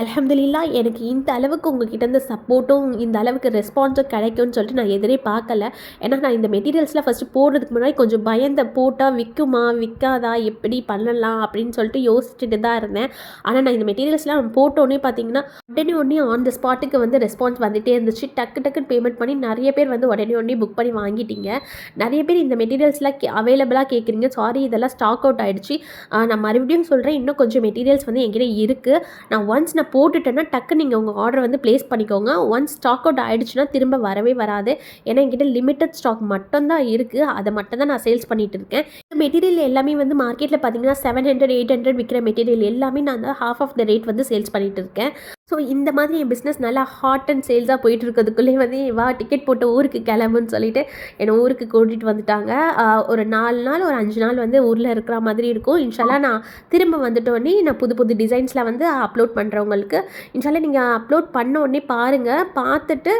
அலமதுல்லா எனக்கு இந்த அளவுக்கு உங்ககிட்ட இருந்து சப்போர்ட்டும் இந்த அளவுக்கு ரெஸ்பான்ஸும் கிடைக்கும்னு சொல்லிட்டு நான் எதிரே பார்க்கல. ஏன்னா நான் இந்த மெட்டீரியல்ஸ்லாம் ஃபஸ்ட்டு போடுறதுக்கு முன்னாடி கொஞ்சம் பயந்த போட்டால் விற்குமா விற்காதா எப்படி பண்ணலாம் அப்படின்னு சொல்லிட்டு யோசிச்சுட்டு தான் இருந்தேன். ஆனால் நான் இந்த மெட்டீரியல்ஸ்லாம் போட்டோன்னே பார்த்தீங்கன்னா உடனே உடனே ஆன் த ஸ்பாட்டுக்கு வந்து ரெஸ்பான்ஸ் வந்துகிட்டே இருந்துச்சு. டக்கு டக்குன்னு பேமெண்ட் பண்ணி நிறைய பேர் வந்து உடனே உடனே புக் பண்ணி வாங்கிட்டீங்க. நிறைய பேர் இந்த மெட்டீரியல்ஸ்லாம் கே அவைலபிளாக கேட்குறீங்க சாரி இதெல்லாம் ஸ்டாக் அவுட் ஆகிடுச்சு நான் மறுபடியும் சொல்கிறேன் இன்னும் கொஞ்சம் மெட்டீரியல்ஸ் வந்து என்கிட்ட இருக்குது நான் ஒன்ஸ் நான் போட்டுட்டேன்னா டக்கு நீங்கள் உங்கள் ஆர்டர் வந்து ப்ளேஸ் பண்ணிக்கோங்க. ஒன்ஸ் ஸ்டாக் அவுட் ஆகிடுச்சுன்னா திரும்ப வரவே வராது. ஏன்னா என்கிட்ட லிமிட்டட் ஸ்டாக் மட்டும்தான் இருக்குது அதை மட்டும் தான் நான் சேல்ஸ் பண்ணிகிட்டு இருக்கேன். மெட்டீரியல் எல்லாமே வந்து மார்க்கெட்டில் பார்த்தீங்கன்னா செவன் ஹண்ட்ரட் எயிட் ஹண்ட்ரட் விற்கிற மெட்டீரியல் எல்லாமே நான் வந்து ஹாஃப் ஆஃப் த ரேட் வந்து சேல்ஸ் பண்ணிகிட்டு இருக்கேன். ஸோ இந்த மாதிரி என் பிஸ்னஸ் நல்லா ஹாட் அண்ட் சேல்ஸாக போயிட்டு இருக்கிறதுக்குள்ளே வந்து வா டிக்கெட் போட்டு ஊருக்கு கிளம்புன்னு சொல்லிட்டு என்னை ஊருக்கு கூட்டிகிட்டு வந்துட்டாங்க. ஒரு நாலு நாள் ஒரு அஞ்சு நாள் வந்து ஊரில் இருக்கிற மாதிரி இருக்கும். இன்ஷாலாக நான் திரும்ப வந்துட்டோடனே நான் புது புது டிசைன்ஸில் வந்து அப்லோட் பண்ணுறவங்களுக்கு இன்ஷால்லா நீங்கள் அப்லோட் பண்ண உடனே பாருங்கள் பார்த்துட்டு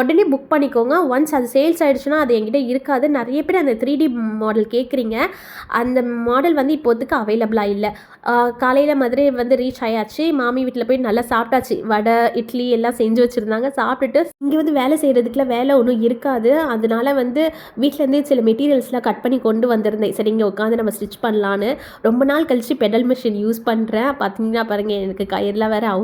உடனே புக் பண்ணிக்கோங்க. ஒன்ஸ் அது சேல்ஸ் ஆகிடுச்சுன்னா அது என்கிட்ட இருக்காது. நிறைய பேர் அந்த த்ரீ டி மாடல் கேட்குறீங்க. அந்த மாடல் வந்து இப்போதைக்கு அவைலபிளாக இல்லை. காலையில் மதுரை வந்து ரீச் ஆயாச்சு. மாமி வீட்டில் போய் நல்லா சாப்பிட்டாச்சு. வடை இட்லி எல்லாம் செஞ்சு வச்சுருந்தாங்க. சாப்பிட்டுட்டு இங்கே வந்து வேலை செய்கிறதுக்குலாம் வேலை ஒன்றும் இருக்காது. அதனால வந்து வீட்டிலேருந்தே சில மெட்டீரியல்ஸ்லாம் கட் பண்ணி கொண்டு வந்திருந்தேன். சரி இங்கே உட்காந்து நம்ம ஸ்டிச் பண்ணலான்னு. ரொம்ப நாள் கழிச்சு பெடல் மிஷின் யூஸ் பண்ணுறேன் பார்த்தீங்கன்னா பாருங்கள் எனக்கு கயிறுலாம் வேறு அவு